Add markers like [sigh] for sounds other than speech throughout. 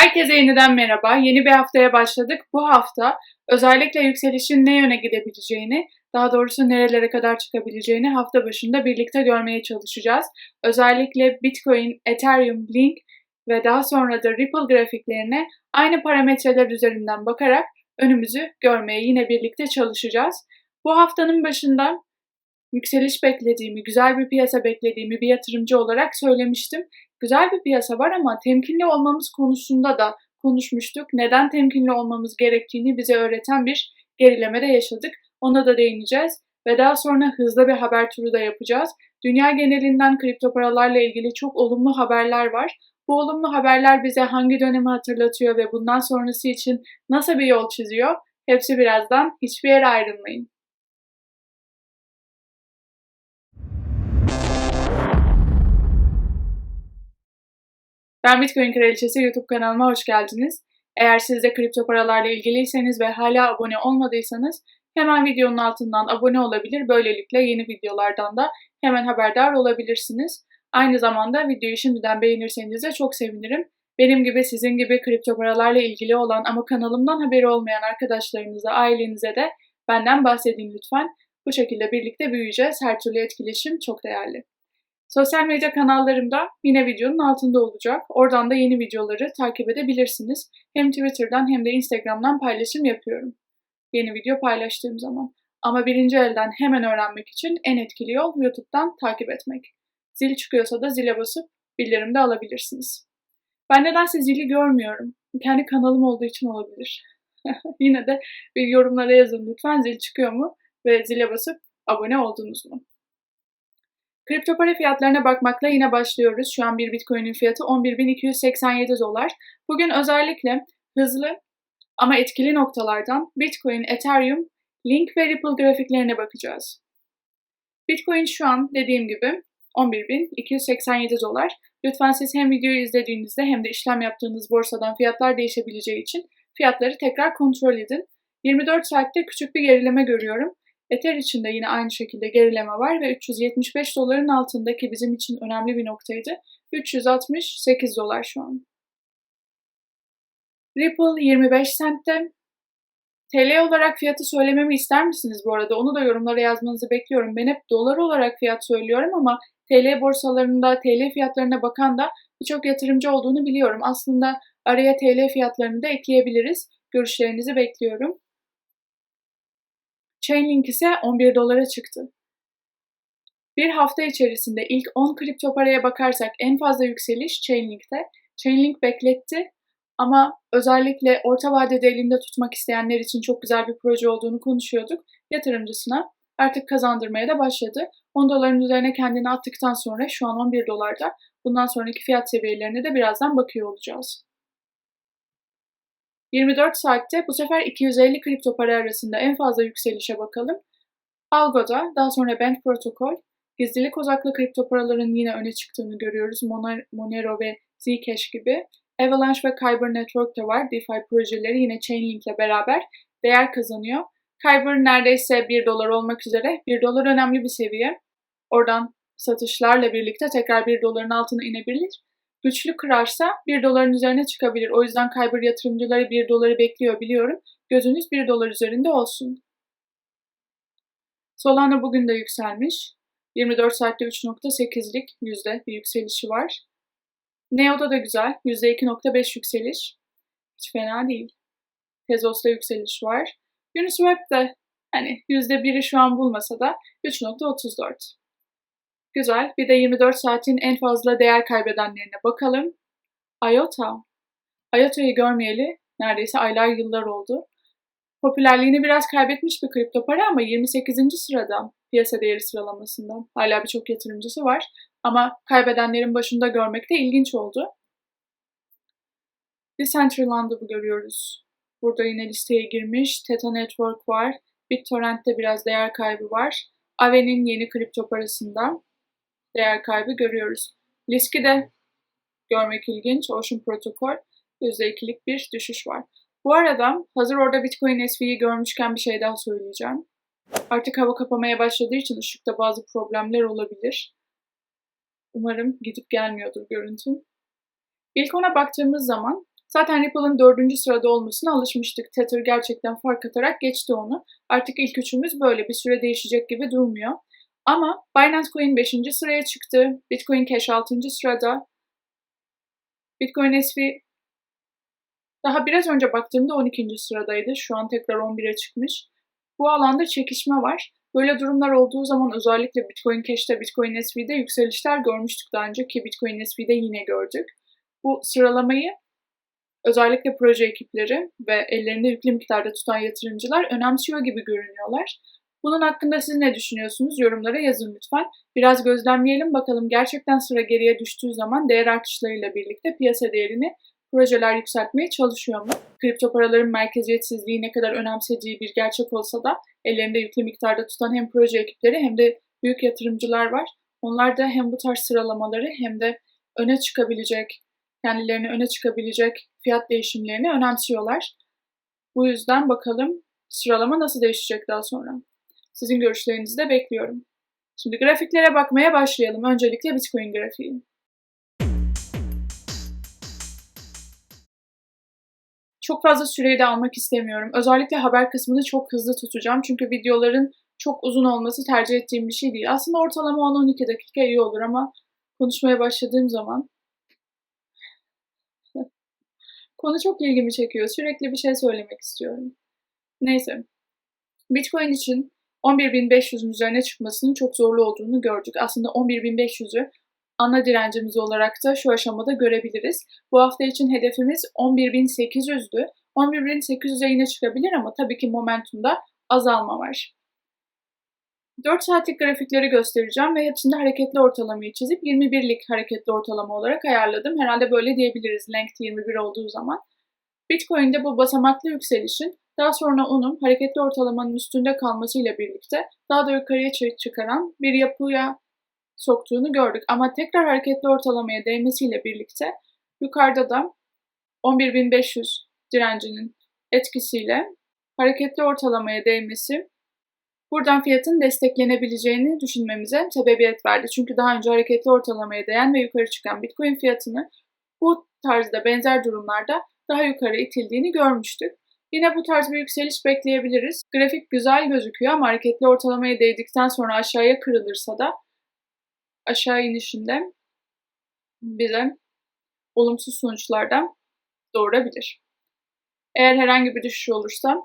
Herkese yeniden merhaba. Yeni bir haftaya başladık. Bu hafta özellikle yükselişin ne yöne gidebileceğini, daha doğrusu nerelere kadar çıkabileceğini hafta başında birlikte görmeye çalışacağız. Özellikle Bitcoin, Ethereum, Link ve daha sonra da Ripple grafiklerine aynı parametreler üzerinden bakarak önümüzü görmeye yine birlikte çalışacağız. Bu haftanın başında yükseliş beklediğimi, güzel bir piyasa beklediğimi bir yatırımcı olarak söylemiştim. Güzel bir piyasa var ama temkinli olmamız konusunda da konuşmuştuk. Neden temkinli olmamız gerektiğini bize öğreten bir gerileme de yaşadık. Ona da değineceğiz ve daha sonra hızlı bir haber turu da yapacağız. Dünya genelinden kripto paralarla ilgili çok olumlu haberler var. Bu olumlu haberler bize hangi dönemi hatırlatıyor ve bundan sonrası için nasıl bir yol çiziyor? Hepsi birazdan. Hiçbir yere ayrılmayın. Ben Bitcoin Kraliçesi YouTube kanalıma hoş geldiniz. Eğer siz de kripto paralarla ilgiliyseniz ve hala abone olmadıysanız hemen videonun altından abone olabilir. Böylelikle yeni videolardan da hemen haberdar olabilirsiniz. Aynı zamanda videoyu şimdiden beğenirseniz de çok sevinirim. Benim gibi sizin gibi kripto paralarla ilgili olan ama kanalımdan haberi olmayan arkadaşlarınıza, ailenize de benden bahsedin lütfen. Bu şekilde birlikte büyüyeceğiz. Her türlü etkileşim çok değerli. Sosyal medya kanallarımda yine videonun altında olacak. Oradan da yeni videoları takip edebilirsiniz. Hem Twitter'dan hem de Instagram'dan paylaşım yapıyorum. Yeni video paylaştığım zaman. Ama birinci elden hemen öğrenmek için en etkili yol YouTube'dan takip etmek. Zil çıkıyorsa da zile basıp bildirim de alabilirsiniz. Ben nedense zili görmüyorum. Kendi kanalım olduğu için olabilir. [laughs] Yine de bir yorumlara yazın lütfen zil çıkıyor mu ve zile basıp abone oldunuz mu? Kripto para fiyatlarına bakmakla yine başlıyoruz. Şu an bir Bitcoin'in fiyatı 11.287 dolar. Bugün özellikle hızlı ama etkili noktalardan Bitcoin, Ethereum, Link ve Ripple grafiklerine bakacağız. Bitcoin şu an dediğim gibi 11.287 dolar. Lütfen siz hem videoyu izlediğinizde hem de işlem yaptığınız borsadan fiyatlar değişebileceği için fiyatları tekrar kontrol edin. 24 saatte küçük bir gerileme görüyorum. Ether için de yine aynı şekilde gerileme var ve 375 doların altındaki bizim için önemli bir noktaydı. 368 dolar şu an. Ripple 25 centte. TL olarak fiyatı söylememi ister misiniz bu arada? Onu da yorumlara yazmanızı bekliyorum. Ben hep dolar olarak fiyat söylüyorum ama TL borsalarında, TL fiyatlarına bakan da birçok yatırımcı olduğunu biliyorum. Aslında araya TL fiyatlarını da ekleyebiliriz. Görüşlerinizi bekliyorum. Chainlink ise 11 dolara çıktı. Bir hafta içerisinde ilk 10 kripto paraya bakarsak en fazla yükseliş Chainlink'te. Chainlink bekletti ama özellikle orta vadede elinde tutmak isteyenler için çok güzel bir proje olduğunu konuşuyorduk. Yatırımcısına artık kazandırmaya da başladı. 10 doların üzerine kendini attıktan sonra şu an 11 dolarda. Bundan sonraki fiyat seviyelerine de birazdan bakıyor olacağız. 24 saatte bu sefer 250 kripto para arasında en fazla yükselişe bakalım. Algo'da, daha sonra Band Protocol, gizlilik odaklı kripto paraların yine öne çıktığını görüyoruz. Monero ve Zcash gibi. Avalanche ve Kyber Network de var. DeFi projeleri yine Chainlink ile beraber değer kazanıyor. Kyber neredeyse 1 dolar olmak üzere. 1 dolar önemli bir seviye. Oradan satışlarla birlikte tekrar 1 doların altına inebilir güçlü kırarsa 1 doların üzerine çıkabilir. O yüzden Kyber yatırımcıları 1 doları bekliyor biliyorum. Gözünüz 1 dolar üzerinde olsun. Solana bugün de yükselmiş. 24 saatte 3.8'lik yüzde bir yükselişi var. Neo'da da güzel. %2.5 yükseliş. Hiç fena değil. Tezos'ta yükseliş var. Uniswap de hani %1'i şu an bulmasa da 3.34. Güzel. Bir de 24 saatin en fazla değer kaybedenlerine bakalım. IOTA. IOTA'yı görmeyeli neredeyse aylar yıllar oldu. Popülerliğini biraz kaybetmiş bir kripto para ama 28. sırada piyasa değeri sıralamasında. Hala birçok yatırımcısı var ama kaybedenlerin başında görmek de ilginç oldu. Decentraland'ı görüyoruz. Burada yine listeye girmiş. Theta Network var. BitTorrent'te biraz değer kaybı var. Aven'in yeni kripto parasında değer kaybı görüyoruz. Liski de görmek ilginç. Ocean Protocol %2'lik bir düşüş var. Bu arada hazır orada Bitcoin SV'yi görmüşken bir şey daha söyleyeceğim. Artık hava kapamaya başladığı için ışıkta bazı problemler olabilir. Umarım gidip gelmiyordur görüntüm. İlk ona baktığımız zaman Zaten Ripple'ın dördüncü sırada olmasına alışmıştık. Tether gerçekten fark atarak geçti onu. Artık ilk üçümüz böyle bir süre değişecek gibi durmuyor. Ama Binance Coin 5. sıraya çıktı. Bitcoin Cash 6. sırada. Bitcoin SV daha biraz önce baktığımda 12. sıradaydı. Şu an tekrar 11'e çıkmış. Bu alanda çekişme var. Böyle durumlar olduğu zaman özellikle Bitcoin Cash'te, Bitcoin SV'de yükselişler görmüştük daha önce ki Bitcoin SV'de yine gördük. Bu sıralamayı özellikle proje ekipleri ve ellerinde yüklü miktarda tutan yatırımcılar önemsiyor gibi görünüyorlar. Bunun hakkında siz ne düşünüyorsunuz? Yorumlara yazın lütfen. Biraz gözlemleyelim bakalım gerçekten sıra geriye düştüğü zaman değer artışlarıyla birlikte piyasa değerini projeler yükseltmeye çalışıyor mu? Kripto paraların merkeziyetsizliği ne kadar önemsediği bir gerçek olsa da ellerinde yüklü miktarda tutan hem proje ekipleri hem de büyük yatırımcılar var. Onlar da hem bu tarz sıralamaları hem de öne çıkabilecek, kendilerini öne çıkabilecek fiyat değişimlerini önemsiyorlar. Bu yüzden bakalım sıralama nasıl değişecek daha sonra. Sizin görüşlerinizi de bekliyorum. Şimdi grafiklere bakmaya başlayalım. Öncelikle Bitcoin grafiği. Çok fazla süreyi de almak istemiyorum. Özellikle haber kısmını çok hızlı tutacağım. Çünkü videoların çok uzun olması tercih ettiğim bir şey değil. Aslında ortalama 10-12 dakika iyi olur ama konuşmaya başladığım zaman [laughs] konu çok ilgimi çekiyor. Sürekli bir şey söylemek istiyorum. Neyse. Bitcoin için 11.500'ün üzerine çıkmasının çok zorlu olduğunu gördük. Aslında 11.500'ü ana direncimiz olarak da şu aşamada görebiliriz. Bu hafta için hedefimiz 11.800'dü. 11.800'e yine çıkabilir ama tabii ki momentumda azalma var. 4 saatlik grafikleri göstereceğim ve hepsinde hareketli ortalamayı çizip 21'lik hareketli ortalama olarak ayarladım. Herhalde böyle diyebiliriz length 21 olduğu zaman. Bitcoin'de bu basamaklı yükselişin daha sonra onun hareketli ortalamanın üstünde kalmasıyla birlikte daha da yukarıya çıkaran bir yapıya soktuğunu gördük. Ama tekrar hareketli ortalamaya değmesiyle birlikte yukarıda da 11.500 direncinin etkisiyle hareketli ortalamaya değmesi buradan fiyatın desteklenebileceğini düşünmemize sebebiyet verdi. Çünkü daha önce hareketli ortalamaya değen ve yukarı çıkan Bitcoin fiyatını bu tarzda benzer durumlarda daha yukarı itildiğini görmüştük. Yine bu tarz bir yükseliş bekleyebiliriz. Grafik güzel gözüküyor ama hareketli ortalamaya değdikten sonra aşağıya kırılırsa da aşağı inişinde bize olumsuz sonuçlardan doğurabilir. Eğer herhangi bir düşüş olursa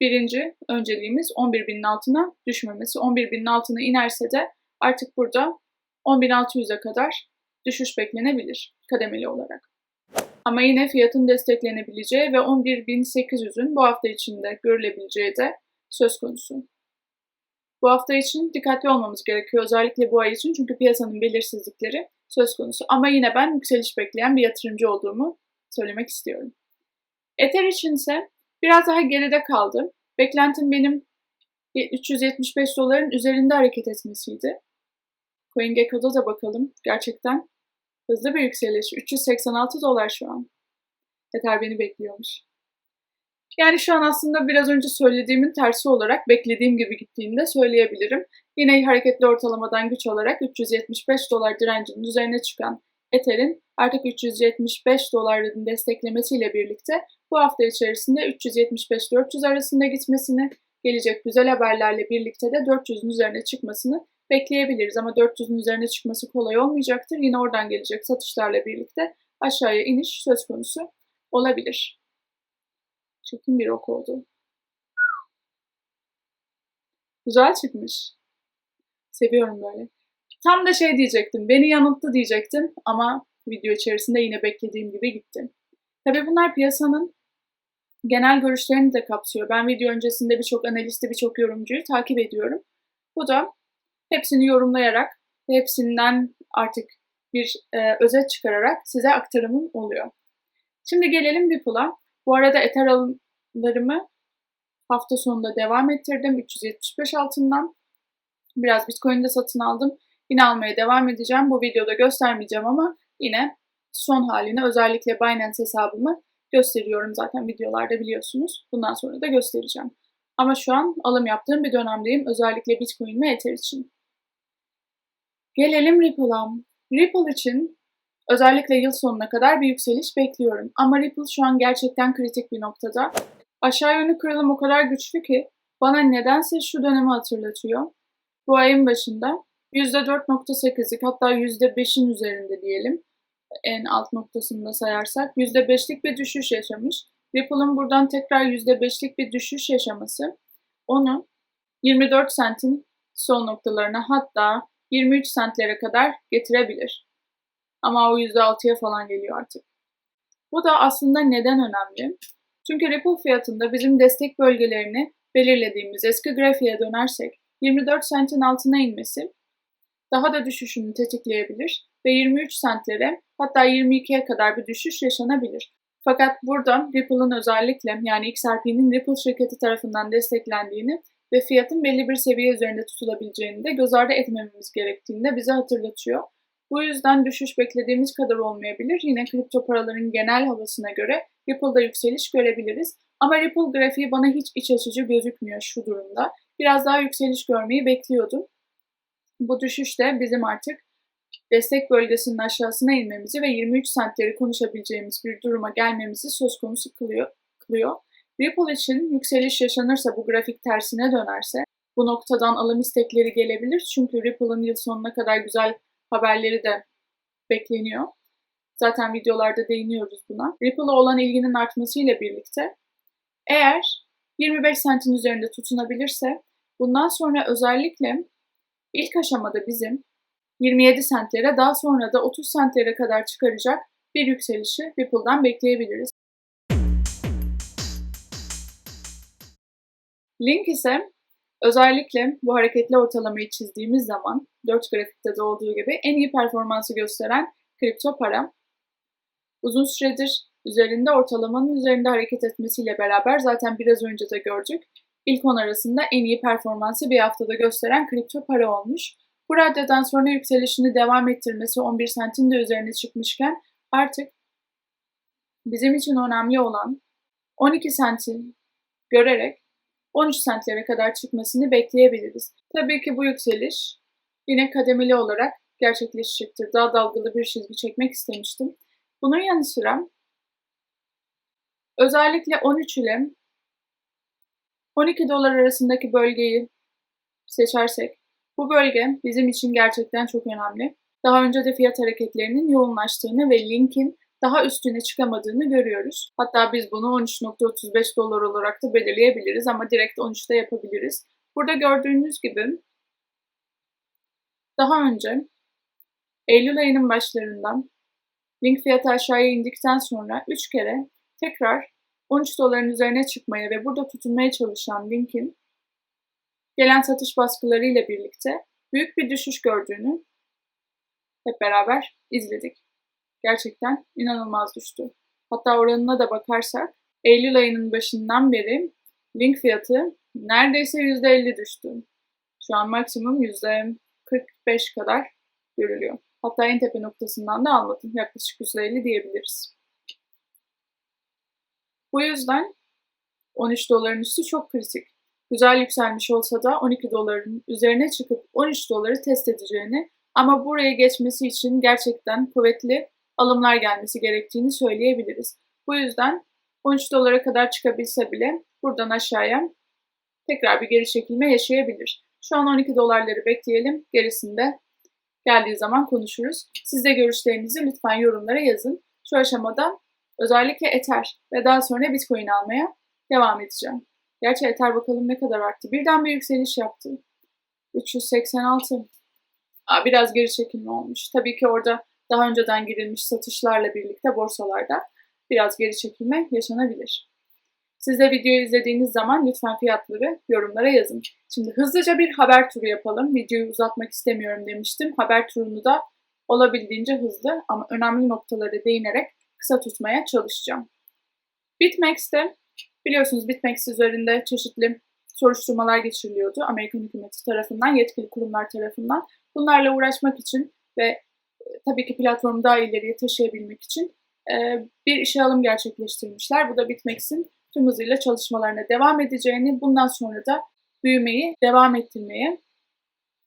birinci önceliğimiz 11.000'in altına düşmemesi. 11.000'in altına inerse de artık burada 10.600'e kadar düşüş beklenebilir kademeli olarak. Ama yine fiyatın desteklenebileceği ve 11.800'ün bu hafta içinde görülebileceği de söz konusu. Bu hafta için dikkatli olmamız gerekiyor. Özellikle bu ay için çünkü piyasanın belirsizlikleri söz konusu. Ama yine ben yükseliş bekleyen bir yatırımcı olduğumu söylemek istiyorum. Ether için ise biraz daha geride kaldım. Beklentim benim 375 doların üzerinde hareket etmesiydi. CoinGecko'da da bakalım. Gerçekten hızlı bir yükseliş. 386 dolar şu an. Ether beni bekliyormuş. Yani şu an aslında biraz önce söylediğimin tersi olarak beklediğim gibi gittiğini de söyleyebilirim. Yine hareketli ortalamadan güç olarak 375 dolar direncinin üzerine çıkan Ether'in artık 375 doların desteklemesiyle birlikte bu hafta içerisinde 375-400 arasında gitmesini, gelecek güzel haberlerle birlikte de 400'ün üzerine çıkmasını bekleyebiliriz. Ama 400'ün üzerine çıkması kolay olmayacaktır. Yine oradan gelecek satışlarla birlikte aşağıya iniş söz konusu olabilir. Çekin bir ok oldu. Güzel çıkmış. Seviyorum böyle. Tam da şey diyecektim. Beni yanılttı diyecektim ama video içerisinde yine beklediğim gibi gitti. Tabii bunlar piyasanın genel görüşlerini de kapsıyor. Ben video öncesinde birçok analisti, birçok yorumcuyu takip ediyorum. Bu da hepsini yorumlayarak hepsinden artık bir e, özet çıkararak size aktarımım oluyor. Şimdi gelelim Ripple'a. Bu arada Ether alımlarımı hafta sonunda devam ettirdim. 375 altından. Biraz Bitcoin'de satın aldım. Yine almaya devam edeceğim. Bu videoda göstermeyeceğim ama yine son halini özellikle Binance hesabımı gösteriyorum zaten videolarda biliyorsunuz. Bundan sonra da göstereceğim. Ama şu an alım yaptığım bir dönemdeyim. Özellikle Bitcoin ve Ether için. Gelelim Ripple'a. Ripple için Özellikle yıl sonuna kadar bir yükseliş bekliyorum. Ama Ripple şu an gerçekten kritik bir noktada. Aşağı yönlü kırılım o kadar güçlü ki bana nedense şu dönemi hatırlatıyor. Bu ayın başında %4.8'lik hatta %5'in üzerinde diyelim en alt noktasını da sayarsak %5'lik bir düşüş yaşamış. Ripple'ın buradan tekrar %5'lik bir düşüş yaşaması onu 24 sentin son noktalarına hatta 23 sentlere kadar getirebilir. Ama o %6'ya falan geliyor artık. Bu da aslında neden önemli? Çünkü Ripple fiyatında bizim destek bölgelerini belirlediğimiz eski grafiğe dönersek 24 sentin altına inmesi daha da düşüşünü tetikleyebilir ve 23 sentlere hatta 22'ye kadar bir düşüş yaşanabilir. Fakat burada Ripple'ın özellikle yani XRP'nin Ripple şirketi tarafından desteklendiğini ve fiyatın belli bir seviye üzerinde tutulabileceğini de göz ardı etmememiz gerektiğini de bize hatırlatıyor. Bu yüzden düşüş beklediğimiz kadar olmayabilir. Yine kripto paraların genel havasına göre Ripple'da yükseliş görebiliriz. Ama Ripple grafiği bana hiç iç açıcı gözükmüyor şu durumda. Biraz daha yükseliş görmeyi bekliyordum. Bu düşüş de bizim artık destek bölgesinin aşağısına inmemizi ve 23 centleri konuşabileceğimiz bir duruma gelmemizi söz konusu kılıyor. kılıyor. Ripple için yükseliş yaşanırsa bu grafik tersine dönerse bu noktadan alım istekleri gelebilir. Çünkü Ripple'ın yıl sonuna kadar güzel haberleri de bekleniyor. Zaten videolarda değiniyoruz buna. Ripple'a olan ilginin artmasıyla birlikte eğer 25 sentin üzerinde tutunabilirse bundan sonra özellikle ilk aşamada bizim 27 sentlere daha sonra da 30 sentlere kadar çıkaracak bir yükselişi Ripple'dan bekleyebiliriz. Link ise özellikle bu hareketli ortalamayı çizdiğimiz zaman 4 grafikte de olduğu gibi en iyi performansı gösteren kripto para. Uzun süredir üzerinde ortalamanın üzerinde hareket etmesiyle beraber zaten biraz önce de gördük. İlk 10 arasında en iyi performansı bir haftada gösteren kripto para olmuş. Bu raddeden sonra yükselişini devam ettirmesi 11 sentin de üzerine çıkmışken artık bizim için önemli olan 12 sentin görerek 13 sentlere kadar çıkmasını bekleyebiliriz. Tabii ki bu yükseliş yine kademeli olarak gerçekleşecektir. Daha dalgalı bir çizgi çekmek istemiştim. Bunun yanı sıra özellikle 13 ile 12 dolar arasındaki bölgeyi seçersek bu bölge bizim için gerçekten çok önemli. Daha önce de fiyat hareketlerinin yoğunlaştığını ve linkin daha üstüne çıkamadığını görüyoruz. Hatta biz bunu 13.35 dolar olarak da belirleyebiliriz ama direkt 13'te yapabiliriz. Burada gördüğünüz gibi daha önce Eylül ayının başlarından link fiyatı aşağıya indikten sonra 3 kere tekrar 13 doların üzerine çıkmaya ve burada tutunmaya çalışan linkin gelen satış baskıları ile birlikte büyük bir düşüş gördüğünü hep beraber izledik. Gerçekten inanılmaz düştü. Hatta oranına da bakarsak Eylül ayının başından beri link fiyatı neredeyse %50 düştü. Şu an maksimum %45 kadar görülüyor. Hatta en tepe noktasından da almadım. Yaklaşık %50 diyebiliriz. Bu yüzden 13 doların üstü çok kritik güzel yükselmiş olsa da 12 doların üzerine çıkıp 13 doları test edeceğini ama buraya geçmesi için gerçekten kuvvetli alımlar gelmesi gerektiğini söyleyebiliriz. Bu yüzden 13 dolara kadar çıkabilse bile buradan aşağıya tekrar bir geri çekilme yaşayabilir. Şu an 12 dolarları bekleyelim. Gerisinde geldiği zaman konuşuruz. Siz de görüşlerinizi lütfen yorumlara yazın. Şu aşamada özellikle Ether ve daha sonra Bitcoin almaya devam edeceğim. Gerçi Ether bakalım ne kadar arttı. Birden bir yükseliş yaptı. 386. Aa, biraz geri çekilme olmuş. Tabii ki orada daha önceden girilmiş satışlarla birlikte borsalarda biraz geri çekilme yaşanabilir. Siz de videoyu izlediğiniz zaman lütfen fiyatları yorumlara yazın. Şimdi hızlıca bir haber turu yapalım. Videoyu uzatmak istemiyorum demiştim. Haber turunu da olabildiğince hızlı ama önemli noktalara değinerek kısa tutmaya çalışacağım. BitMEX'te Biliyorsunuz BitMEX üzerinde çeşitli soruşturmalar geçiriliyordu Amerikan hükümeti tarafından, yetkili kurumlar tarafından. Bunlarla uğraşmak için ve tabii ki platformu daha ileriye taşıyabilmek için e, bir işe alım gerçekleştirmişler. Bu da BitMEX'in tüm hızıyla çalışmalarına devam edeceğini, bundan sonra da büyümeyi devam ettirmeye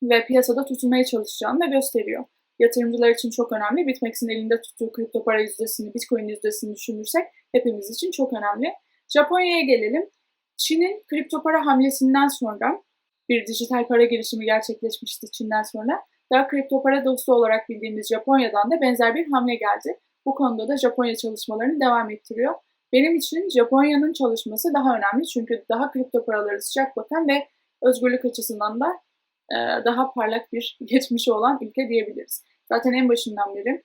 ve piyasada tutunmaya çalışacağını da gösteriyor. yatırımcılar için çok önemli. Bitmex'in elinde tuttuğu kripto para yüzdesini, Bitcoin yüzdesini düşünürsek hepimiz için çok önemli. Japonya'ya gelelim. Çin'in kripto para hamlesinden sonra bir dijital para girişimi gerçekleşmişti Çin'den sonra. Daha kripto para dostu olarak bildiğimiz Japonya'dan da benzer bir hamle geldi. Bu konuda da Japonya çalışmalarını devam ettiriyor. Benim için Japonya'nın çalışması daha önemli çünkü daha kripto paraları sıcak bakan ve özgürlük açısından da e, daha parlak bir [laughs] geçmişi olan ülke diyebiliriz. Zaten en başından beri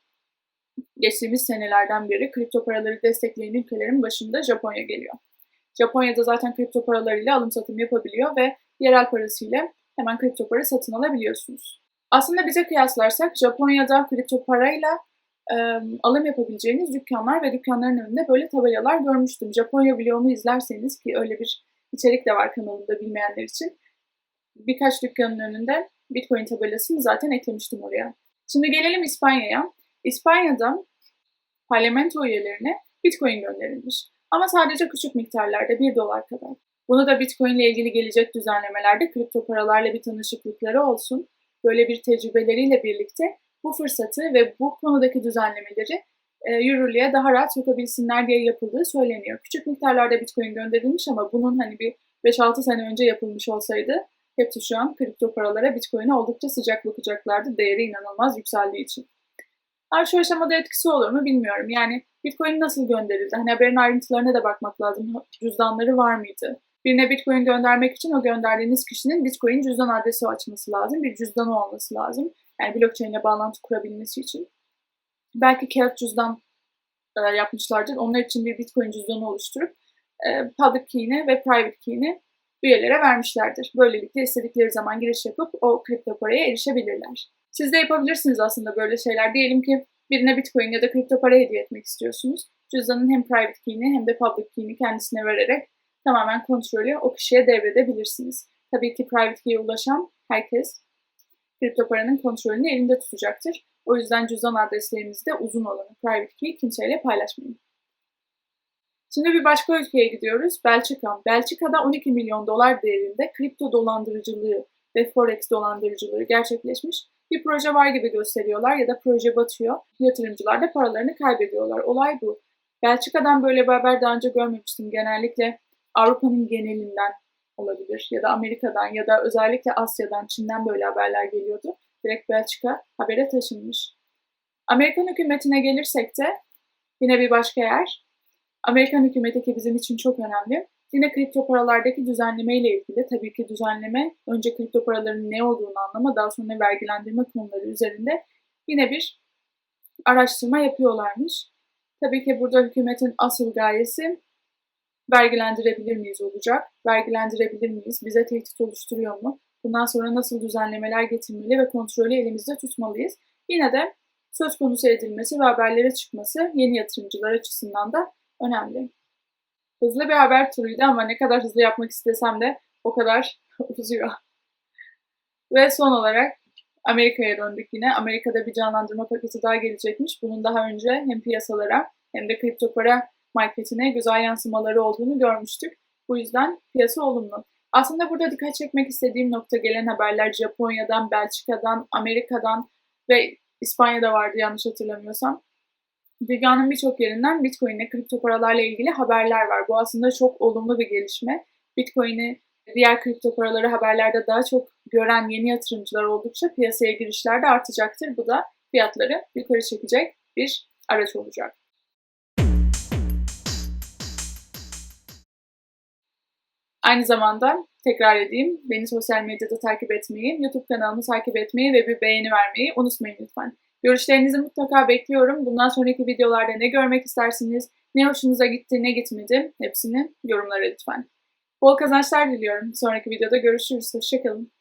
geçtiğimiz senelerden beri kripto paraları destekleyen ülkelerin başında Japonya geliyor. Japonya'da zaten kripto paralarıyla alım satım yapabiliyor ve yerel parasıyla hemen kripto para satın alabiliyorsunuz. Aslında bize kıyaslarsak Japonya'da kripto parayla e, alım yapabileceğiniz dükkanlar ve dükkanların önünde böyle tabelalar görmüştüm. Japonya vlogumu izlerseniz ki öyle bir içerik de var kanalımda bilmeyenler için. Birkaç dükkanın önünde Bitcoin tabelasını zaten eklemiştim oraya. Şimdi gelelim İspanya'ya. İspanya'da parlamento üyelerine Bitcoin gönderilmiş. Ama sadece küçük miktarlarda 1 dolar kadar. Bunu da Bitcoin ile ilgili gelecek düzenlemelerde kripto paralarla bir tanışıklıkları olsun. Böyle bir tecrübeleriyle birlikte bu fırsatı ve bu konudaki düzenlemeleri e, yürürlüğe daha rahat sokabilsinler diye yapıldığı söyleniyor. Küçük miktarlarda Bitcoin gönderilmiş ama bunun hani bir 5-6 sene önce yapılmış olsaydı hepsi şu an kripto paralara Bitcoin'e oldukça sıcak bakacaklardı. Değeri inanılmaz yükseldiği için. Ama şu aşamada etkisi olur mu bilmiyorum. Yani Bitcoin nasıl gönderildi? Hani haberin ayrıntılarına da bakmak lazım. Cüzdanları var mıydı? Birine Bitcoin göndermek için o gönderdiğiniz kişinin Bitcoin cüzdan adresi açması lazım. Bir cüzdanı olması lazım. Yani blockchain ile bağlantı kurabilmesi için. Belki kağıt cüzdan e, yapmışlardır. Onlar için bir Bitcoin cüzdanı oluşturup e, public key'ini ve private key'ini üyelere vermişlerdir. Böylelikle istedikleri zaman giriş yapıp o kripto paraya erişebilirler. Siz de yapabilirsiniz aslında böyle şeyler. Diyelim ki birine Bitcoin ya da kripto para hediye etmek istiyorsunuz. Cüzdanın hem private key'ini hem de public key'ini kendisine vererek tamamen kontrolü o kişiye devredebilirsiniz. Tabii ki private key'e ulaşan herkes kripto paranın kontrolünü elinde tutacaktır. O yüzden cüzdan adreslerinizde uzun olanı private key kimseyle paylaşmayın. Şimdi bir başka ülkeye gidiyoruz. Belçika. Belçika'da 12 milyon dolar değerinde kripto dolandırıcılığı ve forex dolandırıcılığı gerçekleşmiş. Bir proje var gibi gösteriyorlar ya da proje batıyor. Yatırımcılar da paralarını kaybediyorlar. Olay bu. Belçika'dan böyle bir haber daha önce görmemiştim. Genellikle Avrupa'nın genelinden olabilir ya da Amerika'dan ya da özellikle Asya'dan, Çin'den böyle haberler geliyordu. Direkt Belçika habere taşınmış. Amerikan hükümetine gelirsek de yine bir başka yer. Amerikan hükümeti ki bizim için çok önemli. Yine kripto paralardaki düzenleme ile ilgili tabii ki düzenleme önce kripto paraların ne olduğunu anlama daha sonra vergilendirme konuları üzerinde yine bir araştırma yapıyorlarmış. Tabii ki burada hükümetin asıl gayesi vergilendirebilir miyiz olacak, vergilendirebilir miyiz, bize tehdit oluşturuyor mu, bundan sonra nasıl düzenlemeler getirmeli ve kontrolü elimizde tutmalıyız. Yine de söz konusu edilmesi ve haberlere çıkması yeni yatırımcılar açısından da önemli. Hızlı bir haber turuydu ama ne kadar hızlı yapmak istesem de o kadar [laughs] uzuyor. Ve son olarak Amerika'ya döndük yine. Amerika'da bir canlandırma paketi daha gelecekmiş. Bunun daha önce hem piyasalara hem de kripto para marketine güzel yansımaları olduğunu görmüştük. Bu yüzden piyasa olumlu. Aslında burada dikkat çekmek istediğim nokta gelen haberler Japonya'dan, Belçika'dan, Amerika'dan ve İspanya'da vardı yanlış hatırlamıyorsam. Dünyanın birçok yerinden Bitcoin ile kripto paralarla ilgili haberler var. Bu aslında çok olumlu bir gelişme. Bitcoin'i diğer kripto paraları haberlerde daha çok gören yeni yatırımcılar oldukça piyasaya girişler de artacaktır. Bu da fiyatları yukarı çekecek bir araç olacak. Aynı zamanda tekrar edeyim, beni sosyal medyada takip etmeyi, YouTube kanalımı takip etmeyi ve bir beğeni vermeyi unutmayın lütfen. Görüşlerinizi mutlaka bekliyorum. Bundan sonraki videolarda ne görmek istersiniz, ne hoşunuza gitti, ne gitmedi hepsini yorumlara lütfen. Bol kazançlar diliyorum. Sonraki videoda görüşürüz. Hoşçakalın.